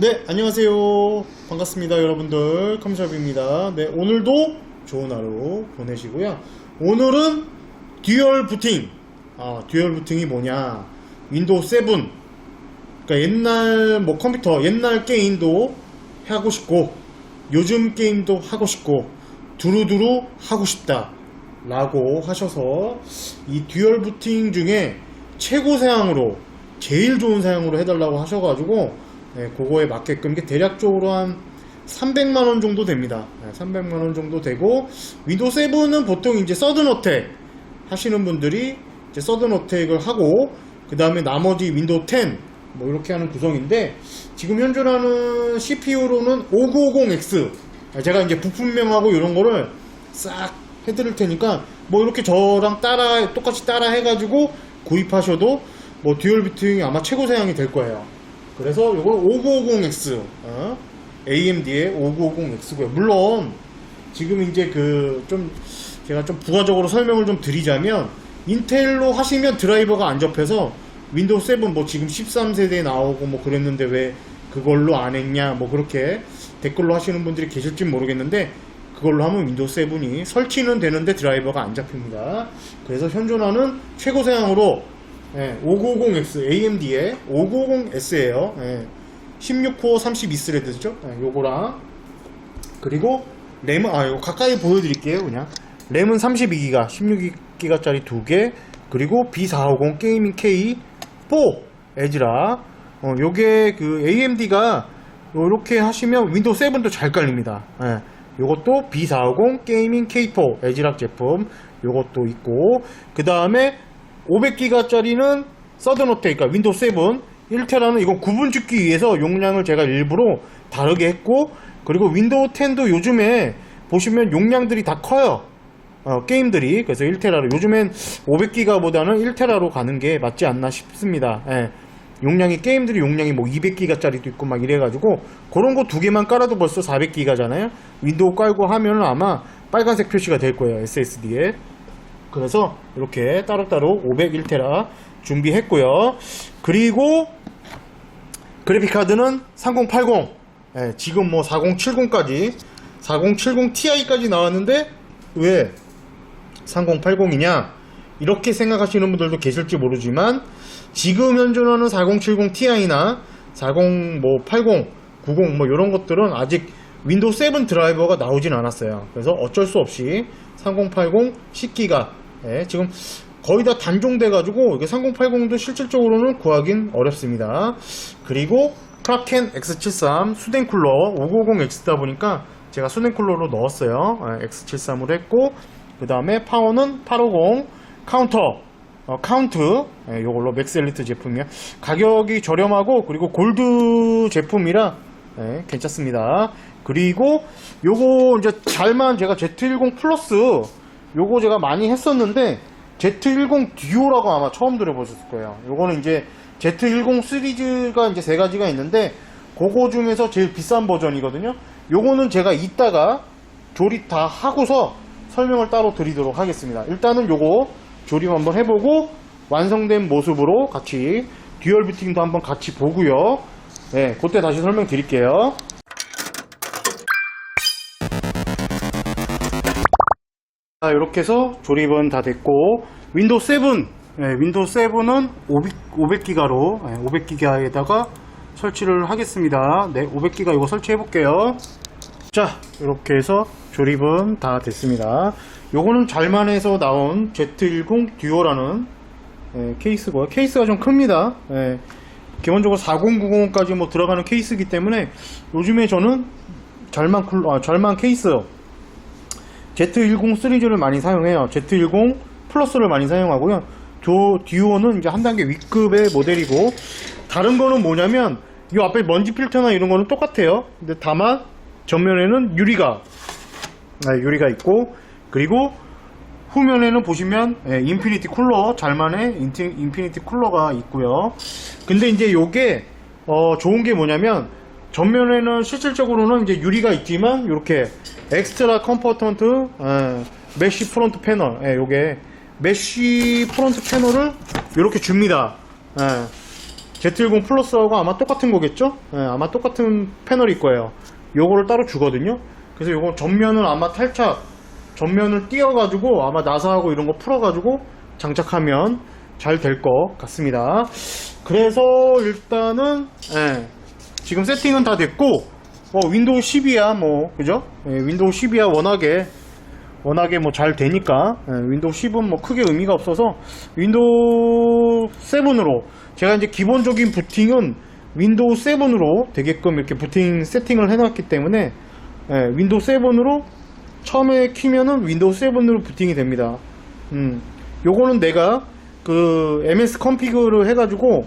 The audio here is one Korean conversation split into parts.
네, 안녕하세요. 반갑습니다, 여러분들. 컴샵입니다. 네, 오늘도 좋은 하루 보내시고요. 오늘은 듀얼 부팅. 아, 듀얼 부팅이 뭐냐? 윈도우 7. 그러니까 옛날 뭐 컴퓨터, 옛날 게임도 하고 싶고, 요즘 게임도 하고 싶고, 두루두루 하고 싶다. 라고 하셔서 이 듀얼 부팅 중에 최고 사양으로 제일 좋은 사양으로 해달라고 하셔가지고 네, 그거에 맞게끔 이게 대략적으로 한 300만원 정도 됩니다. 300만원 정도 되고 윈도우 7은 보통 이제 서든 어택 하시는 분들이 이제 서든 어택을 하고 그 다음에 나머지 윈도우 10 뭐 이렇게 하는 구성인데 지금 현존하는 CPU로는 5950X 제가 이제 부품명하고 이런 거를 싹 해드릴 테니까 뭐 이렇게 저랑 따라 똑같이 따라 해가지고 구입하셔도 뭐 듀얼 비팅이 아마 최고 사양이 될 거예요. 그래서 이걸 5950X 어? AMD의 5950X고요. 물론 지금 이제 그 좀 제가 좀 부가적으로 설명을 좀 드리자면 인텔로 하시면 드라이버가 안 접해서 윈도우 7 뭐 지금 13세대에 나오고 뭐 그랬는데 왜 그걸로 안 했냐 뭐 그렇게 댓글로 하시는 분들이 계실지 모르겠는데 그걸로 하면 윈도우 7이 설치는 되는데 드라이버가 안 잡힙니다. 그래서 현존하는 최고 사양으로 590X AMD의 590S예요. 16코어 32스레드죠. 요거랑 그리고 램은 아 이거 가까이 보여드릴게요. 그냥 램은 32기가 16기가짜리 두 개. 그리고 B450 게이밍 K4 에즈라. 어, 요게 그 AMD가 요렇게 하시면 윈도우 7도 잘 깔립니다. 예. 요것도 B450 게이밍 K4 에지락 제품 요것도 있고 그 다음에 500기가짜리는 서든어택 그러니까 윈도우 7 1테라는 이건 구분 짓기 위해서 용량을 제가 일부러 다르게 했고 그리고 윈도우 10도 요즘에 보시면 용량들이 다 커요. 어, 게임들이. 그래서 1테라로. 요즘엔 500기가보다는 1테라로 가는 게 맞지 않나 싶습니다. 예. 용량이 게임들이 용량이 뭐 200기가짜리도 있고 막 이래가지고 그런 거 두 개만 깔아도 벌써 400기가잖아요. 윈도우 깔고 하면은 아마 빨간색 표시가 될 거예요 SSD에 그래서 이렇게 따로따로 501테라 준비했고요. 그리고 그래픽카드는 3080 예, 지금 뭐 4070까지 4070 Ti까지 나왔는데 왜 3080이냐? 이렇게 생각하시는 분들도 계실지 모르지만 지금 현존하는 4070 Ti나 40 뭐 80, 90 뭐 이런 것들은 아직 윈도우 7 드라이버가 나오진 않았어요. 그래서 어쩔 수 없이 3080 10기가 예, 지금 거의 다 단종돼 가지고 이게 3080도 실질적으로는 구하긴 어렵습니다. 그리고 크라켄 X73 수냉 쿨러 590X다 보니까 제가 수냉 쿨러로 넣었어요. 예, X73으로 했고 그 다음에 파워는 850 카운터 어, 카운트 예, 요걸로 맥스 엘리트 제품이야 가격이 저렴하고 그리고 골드 제품이라 예, 괜찮습니다 그리고 요거 이제 잘만 제가 Z10 플러스 요거 제가 많이 했었는데 Z10 듀오라고 아마 처음 들어보셨을 거예요 요거는 이제 Z10 시리즈가 이제 세 가지가 있는데 그거 중에서 제일 비싼 버전이거든요 요거는 제가 이따가 조립 다 하고서 설명을 따로 드리도록 하겠습니다 일단은 요거 조립 한번 해보고 완성된 모습으로 같이 듀얼 뷰팅도 한번 같이 보고요. 네, 그때 다시 설명 드릴게요. 자, 이렇게 해서 조립은 다 됐고 윈도우 7, 네, 윈도우 7은 500, 기가로 500기가에다가 설치를 하겠습니다. 네, 500기가 이거 설치해 볼게요. 자, 이렇게 해서 조립은 다 됐습니다. 요거는 잘만해서 나온 Z10 듀오라는 예, 케이스고요. 케이스가 좀 큽니다. 예, 기본적으로 4090까지 뭐 들어가는 케이스이기 때문에 요즘에 저는 잘만 쿨, 아, 잘만 케이스 Z10 시리즈를 많이 사용해요. Z10 플러스를 많이 사용하고요. 조 듀오는 이제 한 단계 윗급의 모델이고 다른 거는 뭐냐면 이 앞에 먼지 필터나 이런 거는 똑같아요. 근데 다만 전면에는 유리가 아, 유리가 있고 그리고 후면에는 보시면 예, 인피니티 쿨러 잘만의 인피니티 쿨러가 있고요 근데 이제 요게 어, 좋은 게 뭐냐면 전면에는 실질적으로는 이제 유리가 있지만 이렇게 엑스트라 컴포턴트 예, 메쉬 프론트 패널 예, 요게 메쉬 프론트 패널을 이렇게 줍니다 예. Z10 플러스하고 아마 똑같은 거겠죠? 예, 아마 똑같은 패널일 거예요. 요거를 따로 주거든요. 그래서 요거 전면을 아마 탈착, 전면을 띄워 가지고 아마 나사하고 이런 거 풀어 가지고 장착하면 잘 될 것 같습니다. 그래서 일단은 예, 지금 세팅은 다 됐고 뭐 윈도우 10이야 뭐 그죠? 예, 윈도우 10이야 워낙에 워낙에 뭐 잘 되니까 예, 윈도우 10은 뭐 크게 의미가 없어서 윈도우 7으로 제가 이제 기본적인 부팅은 윈도우 7으로 되게끔 이렇게 부팅 세팅을 해놨기 때문에 예, 윈도우 7으로 처음에 키면은 윈도우 7으로 부팅이 됩니다. 음, 요거는 내가 그 MS 컴피그를 해가지고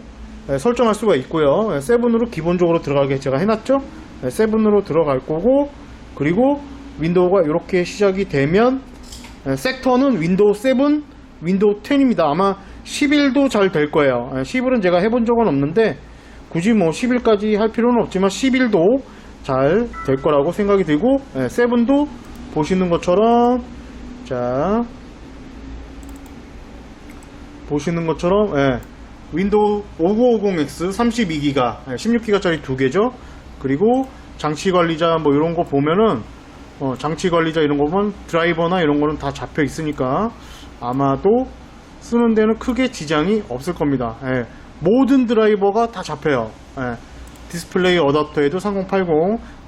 예, 설정할 수가 있고요. 예, 7으로 기본적으로 들어가게 제가 해놨죠. 예, 7으로 들어갈 거고 그리고 윈도우가 이렇게 시작이 되면 예, 섹터는 윈도우 7, 윈도우 10입니다. 아마 11도 잘 될 거예요. 예, 11은 제가 해본 적은 없는데 굳이 뭐 11까지 할 필요는 없지만 11도 잘 될 거라고 생각이 들고 예, 7도 보시는 것처럼 자 보시는 것처럼 예, 윈도우 5950X 32기가 16기가짜리 두 개죠. 그리고 장치 관리자 뭐 이런 거 보면은 어, 장치 관리자 이런 거 보면 드라이버나 이런 거는 다 잡혀 있으니까 아마도 쓰는 데는 크게 지장이 없을 겁니다. 예, 모든 드라이버가 다 잡혀요. 예, 디스플레이 어댑터에도 3080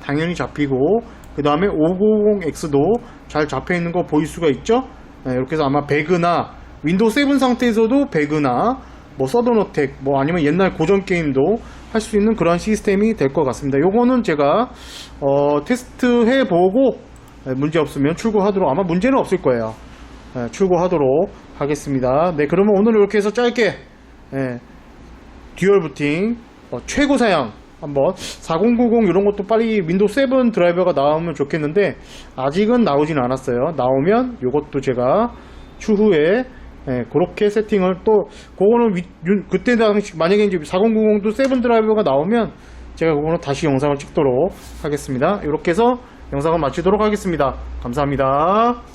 당연히 잡히고 그 다음에 5950X도 잘 잡혀 있는 거 보일 수가 있죠. 예, 이렇게 해서 아마 배그나 윈도우 7 상태에서도 배그나 뭐 서든어택 뭐 아니면 옛날 고전 게임도 할 수 있는 그런 시스템이 될 것 같습니다. 요거는 제가 어, 테스트 해 보고 예, 문제 없으면 출고하도록 아마 문제는 없을 거예요. 예, 출고하도록 하겠습니다. 네, 그러면 오늘 이렇게 해서 짧게 예, 듀얼 부팅 어, 최고 사양 한번 4090 이런 것도 빨리 윈도우 7 드라이버가 나오면 좋겠는데 아직은 나오진 않았어요. 나오면 이것도 제가 추후에 예, 그렇게 세팅을 또 그거는 위- 윤- 그때 당시 만약에 이제 4090도 7 드라이버가 나오면 제가 그거는 다시 영상을 찍도록 하겠습니다. 이렇게 해서 영상을 마치도록 하겠습니다. 감사합니다.